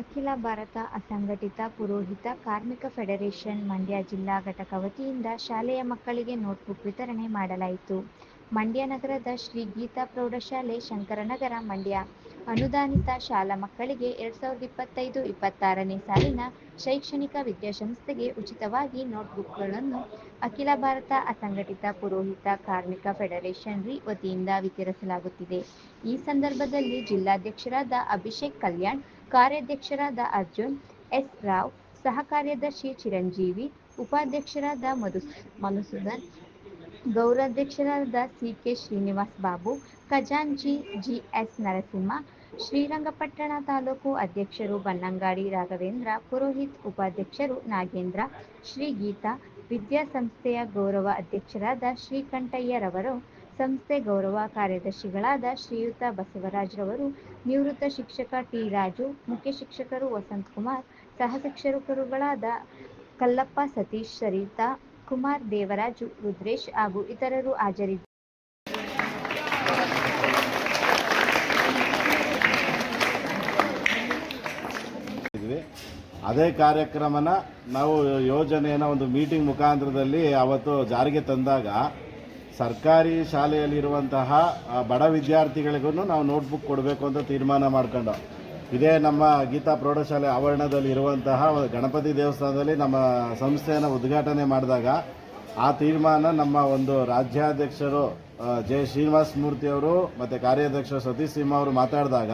ಅಖಿಲ ಭಾರತ ಅಸಂಘಟಿತ ಪುರೋಹಿತ ಕಾರ್ಮಿಕ ಫೆಡರೇಷನ್ ಮಂಡ್ಯ ಜಿಲ್ಲಾ ಘಟಕ ವತಿಯಿಂದ ಶಾಲೆಯ ಮಕ್ಕಳಿಗೆ ನೋಟ್ಬುಕ್ ವಿತರಣೆ ಮಾಡಲಾಯಿತು. ಮಂಡ್ಯ ನಗರದ ಶ್ರೀ ಗೀತಾ ಪ್ರೌಢಶಾಲೆ ಶಂಕರನಗರ ಮಂಡ್ಯ ಅನುದಾನಿತ ಶಾಲಾ ಮಕ್ಕಳಿಗೆ ಎರಡ್ ಸಾವಿರದ ಇಪ್ಪತ್ತೈದು ಇಪ್ಪತ್ತಾರನೇ ಸಾಲಿನ ಶೈಕ್ಷಣಿಕ ವಿದ್ಯಾಸಂಸ್ಥೆಗೆ ಉಚಿತವಾಗಿ ನೋಟ್ಬುಕ್ಗಳನ್ನು ಅಖಿಲ ಭಾರತ ಅಸಂಘಟಿತ ಪುರೋಹಿತ ಕಾರ್ಮಿಕ ಫೆಡರೇಷನ್ ರಿ ವತಿಯಿಂದ ವಿತರಿಸಲಾಗುತ್ತಿದೆ. ಈ ಸಂದರ್ಭದಲ್ಲಿ ಜಿಲ್ಲಾಧ್ಯಕ್ಷರಾದ ಅಭಿಷೇಕ್ ಕಲ್ಯಾಣ್, ಕಾರ್ಯಾಧ್ಯಕ್ಷರಾದ ಅರ್ಜುನ್ ಎಸ್ ರಾವ್, ಸಹ ಕಾರ್ಯದರ್ಶಿ ಚಿರಂಜೀವಿ, ಉಪಾಧ್ಯಕ್ಷರಾದ ಮಧುಸೂದನ್, ಗೌರವಾಧ್ಯಕ್ಷರಾದ ಸಿ. ಕೆ. ಶ್ರೀನಿವಾಸ್ ಬಾಬು, ಖಜಾಂಚಿ ಜಿ. ಎಸ್. ನರಸಿಂಹ, ಶ್ರೀರಂಗಪಟ್ಟಣ ತಾಲೂಕು ಅಧ್ಯಕ್ಷರು ಬನ್ನಂಗಾಡಿ ರಾಘವೇಂದ್ರ ಪುರೋಹಿತ್, ಉಪಾಧ್ಯಕ್ಷರು ನಾಗೇಂದ್ರ, ಶ್ರೀ ಗೀತಾ ವಿದ್ಯಾಸಂಸ್ಥೆಯ ಗೌರವ ಅಧ್ಯಕ್ಷರಾದ ಶ್ರೀಕಂಠಯ್ಯ ರವರು, ಸಂಸ್ಥೆ ಗೌರವ ಕಾರ್ಯದರ್ಶಿಗಳಾದ ಶ್ರೀಯುತ ಬಸವರಾಜ್ ರವರು, ನಿವೃತ್ತ ಶಿಕ್ಷಕ ಟಿ. ರಾಜು, ಮುಖ್ಯ ಶಿಕ್ಷಕರು ವಸಂತ್ ಕುಮಾರ್ ಸಹ ಶಿಕ್ಷಕರುಗಳಾದ ಕಲ್ಲಪ್ಪ ಸತೀಶ್, ಸರಿತಾ ಕುಮಾರ್, ದೇವರಾಜು, ರುದ್ರೇಶ್ ಹಾಗೂ ಇತರರು ಹಾಜರಿದ್ದರು. ಅದೇ ಕಾರ್ಯಕ್ರಮನ ನಾವು ಯೋಜನೆಯನ್ನು ಒಂದು ಮೀಟಿಂಗ್ ಮುಖಾಂತರದಲ್ಲಿ ಅವತ್ತು ಜಾರಿಗೆ ತಂದಾಗ ಸರ್ಕಾರಿ ಶಾಲೆಯಲ್ಲಿರುವಂತಹ ಬಡ ವಿದ್ಯಾರ್ಥಿಗಳಿಗೂ ನಾವು ನೋಟ್ಬುಕ್ ಕೊಡಬೇಕು ಅಂತ ತೀರ್ಮಾನ ಮಾಡ್ಕೊಂಡು. ಇದೇ ನಮ್ಮ ಗೀತಾ ಪ್ರೌಢಶಾಲೆ ಆವರಣದಲ್ಲಿ ಇರುವಂತಹ ಗಣಪತಿ ದೇವಸ್ಥಾನದಲ್ಲಿ ನಮ್ಮ ಸಂಸ್ಥೆಯನ್ನು ಉದ್ಘಾಟನೆ ಮಾಡಿದಾಗ, ಆ ತೀರ್ಮಾನ ನಮ್ಮ ಒಂದು ರಾಜ್ಯಾಧ್ಯಕ್ಷರು ಜೆ. ಶ್ರೀನಿವಾಸ ಮೂರ್ತಿ ಅವರು ಮತ್ತು ಕಾರ್ಯಾಧ್ಯಕ್ಷ ಸತೀಶ್ ಸಿಂಹ ಅವರು ಮಾತಾಡಿದಾಗ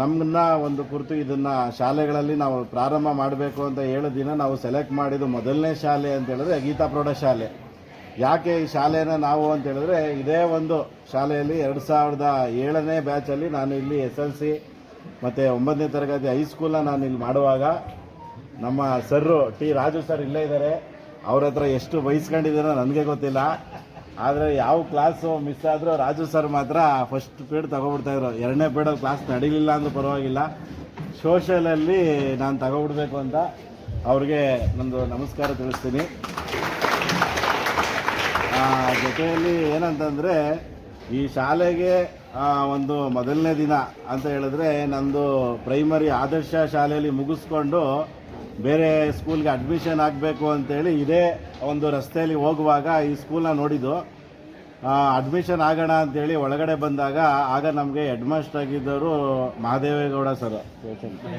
ನಮ್ಮನ್ನ ಒಂದು ಕುರಿತು ಇದನ್ನ ಶಾಲೆಗಳಲ್ಲಿ ನಾವು ಪ್ರಾರಂಭ ಮಾಡಬೇಕು ಅಂತ ಹೇಳೋ ದಿನ ನಾವು ಸೆಲೆಕ್ಟ್ ಮಾಡಿದ ಮೊದಲನೇ ಶಾಲೆ ಅಂತ ಹೇಳಿದ್ರೆ ಗೀತಾ ಪ್ರೌಢಶಾಲೆ. ಯಾಕೆ ಈ ಶಾಲೆನ ನಾವು ಅಂತ ಹೇಳಿದ್ರೆ ಇದೇ ಒಂದು ಶಾಲೆಯಲ್ಲಿ ಎರಡು ಸಾವಿರದ ಏಳನೇ ಬ್ಯಾಚಲ್ಲಿ ನಾನು ಇಲ್ಲಿ ಎಸ್ ಎಲ್ ಸಿ ಮತ್ತು ಒಂಬತ್ತನೇ ತರಗತಿ ಹೈಸ್ಕೂಲನ್ನ ನಾನು ಇಲ್ಲಿ ಮಾಡುವಾಗ ನಮ್ಮ ಸರ್ರು ಟಿ ರಾಜು ಸರ್ ಇಲ್ಲೇ ಇದ್ದಾರೆ ಅವ್ರ ಹತ್ರ ಎಷ್ಟು ವಹಿಸ್ಕೊಂಡಿದ್ದೀರೋ ನನಗೆ ಗೊತ್ತಿಲ್ಲ. ಆದರೆ ಯಾವ ಕ್ಲಾಸು ಮಿಸ್ ಆದರೂ ರಾಜು ಸರ್ ಮಾತ್ರ ಫಸ್ಟ್ ಪೀರಿಯಡ್ ತಗೊಬಿಡ್ತಾಯಿದ್ರು ಎರಡನೇ ಪೀರಿಯಡ್ ಕ್ಲಾಸ್ ನಡೀಲಿಲ್ಲ ಅಂದ್ರೂ ಪರವಾಗಿಲ್ಲ. ಸೋಷಲಲ್ಲಿ ನಾನು ತಗೊಬಿಡ್ಬೇಕು ಅಂತ ಅವ್ರಿಗೆ ನಂದು ನಮಸ್ಕಾರ ತಿಳಿಸ್ತೀನಿ. ಜೊತೆಯಲ್ಲಿ ಏನಂತಂದರೆ ಈ ಶಾಲೆಗೆ ಒಂದು ಮೊದಲನೇ ದಿನ ಅಂತ ಹೇಳಿದ್ರೆ ನಂದು ಪ್ರೈಮರಿ ಆದರ್ಶ ಶಾಲೆಯಲ್ಲಿ ಮುಗಿಸ್ಕೊಂಡು ಬೇರೆ ಸ್ಕೂಲ್ಗೆ ಅಡ್ಮಿಷನ್ ಆಗಬೇಕು ಅಂತೇಳಿ ಇದೇ ಒಂದು ರಸ್ತೆಯಲ್ಲಿ ಹೋಗುವಾಗ ಈ ಸ್ಕೂಲನ್ನ ನೋಡಿದ್ದು. ಅಡ್ಮಿಷನ್ ಆಗೋಣ ಅಂತೇಳಿ ಒಳಗಡೆ ಬಂದಾಗ ಆಗ ನಮಗೆ head master ಆಗಿದ್ದವರು Mahadevegowda sir,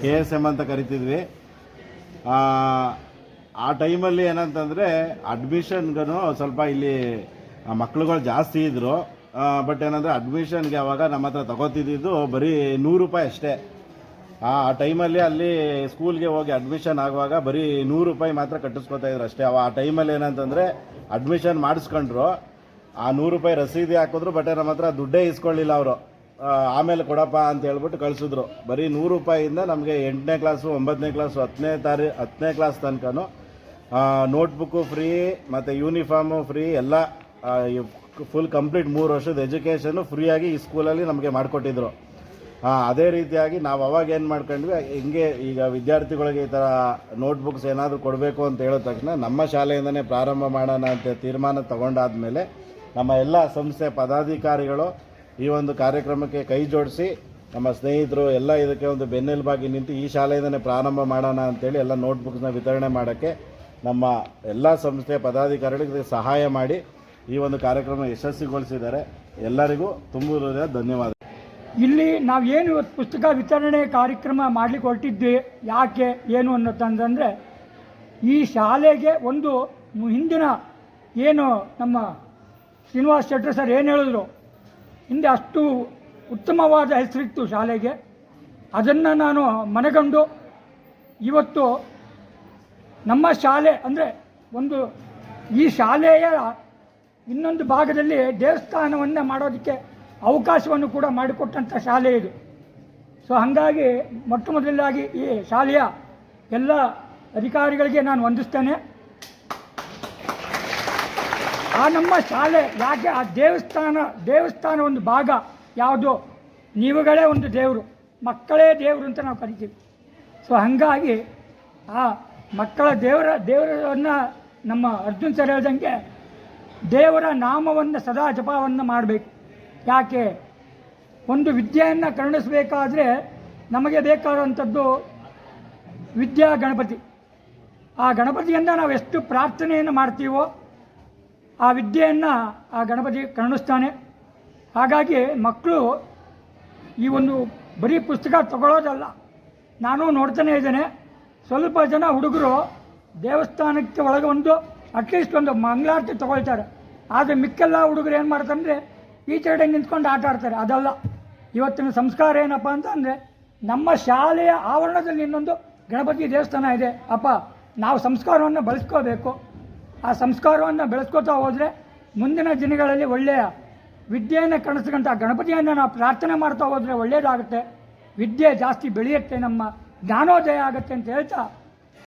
K S M ಅಂತ ಕರಿತಿದ್ವಿ. ಆ, ಟೈಮಲ್ಲಿ ಏನಂತಂದರೆ ಅಡ್ಮಿಷನ್ಗೂ ಸ್ವಲ್ಪ ಇಲ್ಲಿ ಮಕ್ಳುಗಳು ಜಾಸ್ತಿ ಇದ್ದರು ಬಟ್ ಏನಂದರೆ ಅಡ್ಮಿಷನ್ಗೆ ಅವಾಗ ನಮ್ಮ ಹತ್ರ ತಗೋತಿದ್ದು ಬರೀ ನೂರು ರೂಪಾಯಿ ಅಷ್ಟೇ. ಆ ಟೈಮಲ್ಲಿ ಅಲ್ಲಿ ಸ್ಕೂಲ್ಗೆ ಹೋಗಿ ಅಡ್ಮಿಷನ್ ಆಗುವಾಗ ಬರೀ ನೂರು ರೂಪಾಯಿ ಮಾತ್ರ ಕಟ್ಟಿಸ್ಕೊತಾ ಇದ್ರು ಅಷ್ಟೇ. ಆ ಟೈಮಲ್ಲಿ ಏನಂತಂದರೆ ಅಡ್ಮಿಷನ್ ಮಾಡಿಸ್ಕೊಂಡ್ರು. ಆ ನೂರು ರೂಪಾಯಿ ರಸೀದಿ ಹಾಕಿದ್ರು ಬಟ್ ನಮ್ಮ ಹತ್ರ ದುಡ್ಡೇ ಇಸ್ಕೊಳ್ಳಿಲ್ಲ ಅವರು. ಆಮೇಲೆ ಕೊಡಪ್ಪ ಅಂತ ಹೇಳ್ಬಿಟ್ಟು ಕಳಿಸಿದ್ರು. ಬರೀ ನೂರು ರೂಪಾಯಿಯಿಂದ ನಮಗೆ ಎಂಟನೇ ಕ್ಲಾಸು ಒಂಬತ್ತನೇ ಕ್ಲಾಸು ಹತ್ತನೇ ತಾರೀ ಹತ್ತನೇ ಕ್ಲಾಸ್ ತನಕನೂ ನೋಟ್ಬುಕ್ಕು ಫ್ರೀ ಮತ್ತು ಯೂನಿಫಾರ್ಮು ಫ್ರೀ ಎಲ್ಲ ಫುಲ್ ಕಂಪ್ಲೀಟ್ ಮೂರು ವರ್ಷದ ಎಜುಕೇಷನು ಫ್ರೀಯಾಗಿ ಈ ಸ್ಕೂಲಲ್ಲಿ ನಮಗೆ ಮಾಡಿಕೊಟ್ಟಿದ್ರು. ಅದೇ ರೀತಿಯಾಗಿ ನಾವು ಅವಾಗ ಏನು ಮಾಡ್ಕೊಂಡ್ವಿ, ಹಿಂಗೆ ಈಗ ವಿದ್ಯಾರ್ಥಿಗಳಿಗೆ ಈ ಥರ ನೋಟ್ಬುಕ್ಸ್ ಏನಾದರೂ ಕೊಡಬೇಕು ಅಂತ ಹೇಳಿದ ತಕ್ಷಣ ನಮ್ಮ ಶಾಲೆಯಿಂದನೇ ಪ್ರಾರಂಭ ಮಾಡೋಣ ಅಂತ ತೀರ್ಮಾನ ತಗೊಂಡಾದ್ಮೇಲೆ ನಮ್ಮ ಎಲ್ಲ ಸಂಸ್ಥೆ ಪದಾಧಿಕಾರಿಗಳು ಈ ಒಂದು ಕಾರ್ಯಕ್ರಮಕ್ಕೆ ಕೈ ಜೋಡಿಸಿ ನಮ್ಮ ಸ್ನೇಹಿತರು ಎಲ್ಲ ಇದಕ್ಕೆ ಒಂದು ಬೆನ್ನೆಲುಬಾಗಿ ನಿಂತು ಈ ಶಾಲೆಯಿಂದನೇ ಪ್ರಾರಂಭ ಮಾಡೋಣ ಅಂತೇಳಿ ಎಲ್ಲ ನೋಟ್ಬುಕ್ಸ್ನ ವಿತರಣೆ ಮಾಡೋಕ್ಕೆ ನಮ್ಮ ಎಲ್ಲ ಸಂಸ್ಥೆಯ ಪದಾಧಿಕಾರಿಗಳಿಗೆ ಸಹಾಯ ಮಾಡಿ ಈ ಒಂದು ಕಾರ್ಯಕ್ರಮ ಯಶಸ್ವಿಗೊಳಿಸಿದ್ದಾರೆ. ಎಲ್ಲರಿಗೂ ತುಂಬ ಧನ್ಯವಾದ. ಇಲ್ಲಿ ನಾವು ಏನು ಇವತ್ತು ಪುಸ್ತಕ ವಿತರಣೆ ಕಾರ್ಯಕ್ರಮ ಮಾಡಲಿಕ್ಕೆ ಹೊರಟಿದ್ವಿ, ಯಾಕೆ, ಏನು ಅನ್ನೋದಂದ್ರೆ, ಈ ಶಾಲೆಗೆ ಒಂದು ಹಿಂದಿನ ಏನು ನಮ್ಮ ಶ್ರೀನಿವಾಸ್ ಶೆಟ್ಟರ್ ಸರ್ ಏನು ಹೇಳಿದ್ರು, ಹಿಂದೆ ಅಷ್ಟು ಉತ್ತಮವಾದ ಹೆಸರಿತ್ತು ಶಾಲೆಗೆ. ಅದನ್ನು ನಾನು ಮನಗಂಡು, ಇವತ್ತು ನಮ್ಮ ಶಾಲೆ ಅಂದರೆ ಒಂದು ಈ ಶಾಲೆಯ ಇನ್ನೊಂದು ಭಾಗದಲ್ಲಿ ದೇವಸ್ಥಾನವನ್ನು ಮಾಡೋದಕ್ಕೆ ಅವಕಾಶವನ್ನು ಕೂಡ ಮಾಡಿಕೊಟ್ಟಂಥ ಶಾಲೆ ಇದು. ಸೊ ಹಾಗಾಗಿ ಮೊಟ್ಟ ಮೊದಲಾಗಿ ಈ ಶಾಲೆಯ ಎಲ್ಲ ಅಧಿಕಾರಿಗಳಿಗೆ ನಾನು ವಂದಿಸ್ತೇನೆ. ಆ ನಮ್ಮ ಶಾಲೆ ಯಾಕೆ ಆ ದೇವಸ್ಥಾನ ದೇವಸ್ಥಾನ ಒಂದು ಭಾಗ ಯಾವುದು? ನೀವುಗಳೇ ಒಂದು ದೇವರು, ಮಕ್ಕಳೇ ದೇವರು ಅಂತ ನಾವು ಕರಿತೀವಿ. ಸೊ ಹಾಗಾಗಿ ಆ ಮಕ್ಕಳ ದೇವರ, ದೇವರನ್ನು ನಮ್ಮ ಅರ್ಜುನ್ ಸರ್ ಹೇಳ್ದಂಗೆ ದೇವರ ನಾಮವನ್ನು ಸದಾ ಜಪವನ್ನು ಮಾಡಬೇಕು. ಯಾಕೆ? ಒಂದು ವಿದ್ಯೆಯನ್ನು ಕರುಣಿಸಬೇಕಾದ್ರೆ ನಮಗೆ ಬೇಕಾದಂಥದ್ದು ವಿದ್ಯಾ ಗಣಪತಿ. ಆ ಗಣಪತಿಯಿಂದ ನಾವು ಎಷ್ಟು ಪ್ರಾರ್ಥನೆಯನ್ನು ಮಾಡ್ತೀವೋ ಆ ವಿದ್ಯೆಯನ್ನು ಆ ಗಣಪತಿ ಕರುಣಿಸ್ತಾನೆ. ಹಾಗಾಗಿ ಮಕ್ಕಳು ಈ ಒಂದು ಬರೀ ಪುಸ್ತಕ ತಗೊಳ್ಳೋದಲ್ಲ ನಾನು ನೋಡ್ತಾನೆ ಇದ್ದೇನೆ. ಸ್ವಲ್ಪ ಜನ ಹುಡುಗರು ದೇವಸ್ಥಾನಕ್ಕೆ ಒಳಗೆ ಒಂದು ಅಟ್ಲೀಸ್ಟ್ ಒಂದು ಮಂಗಳಾರತಿ ತಗೊಳ್ತಾರೆ. ಆದರೆ ಮಿಕ್ಕೆಲ್ಲ ಹುಡುಗರು ಏನು ಮಾಡ್ತಾರೆ ಈ ಕಡೆ ನಿಂತ್ಕೊಂಡು ಆಟ ಆಡ್ತಾರೆ. ಅದಲ್ಲ. ಇವತ್ತಿನ ಸಂಸ್ಕಾರ ಏನಪ್ಪ ಅಂತ ಅಂದರೆ ನಮ್ಮ ಶಾಲೆಯ ಆವರಣದಲ್ಲಿ ಇನ್ನೊಂದು ಗಣಪತಿ ದೇವಸ್ಥಾನ ಇದೆ. ಅಪ್ಪ, ನಾವು ಸಂಸ್ಕಾರವನ್ನು ಬಳಸ್ಕೋಬೇಕು. ಆ ಸಂಸ್ಕಾರವನ್ನು ಬೆಳೆಸ್ಕೋತಾ ಹೋದರೆ ಮುಂದಿನ ದಿನಗಳಲ್ಲಿ ಒಳ್ಳೆಯ ವಿದ್ಯೆಯನ್ನು ಕಾಣಿಸ್ತಕ್ಕಂಥ ಗಣಪತಿಯನ್ನು ನಾವು ಪ್ರಾರ್ಥನೆ ಮಾಡ್ತಾ ಹೋದರೆ ಒಳ್ಳೆಯದಾಗುತ್ತೆ ವಿದ್ಯೆ ಜಾಸ್ತಿ ಬೆಳೆಯುತ್ತೆ ನಮ್ಮ ಜ್ಞಾನೋದಯ ಆಗುತ್ತೆ ಅಂತ ಹೇಳ್ತಾ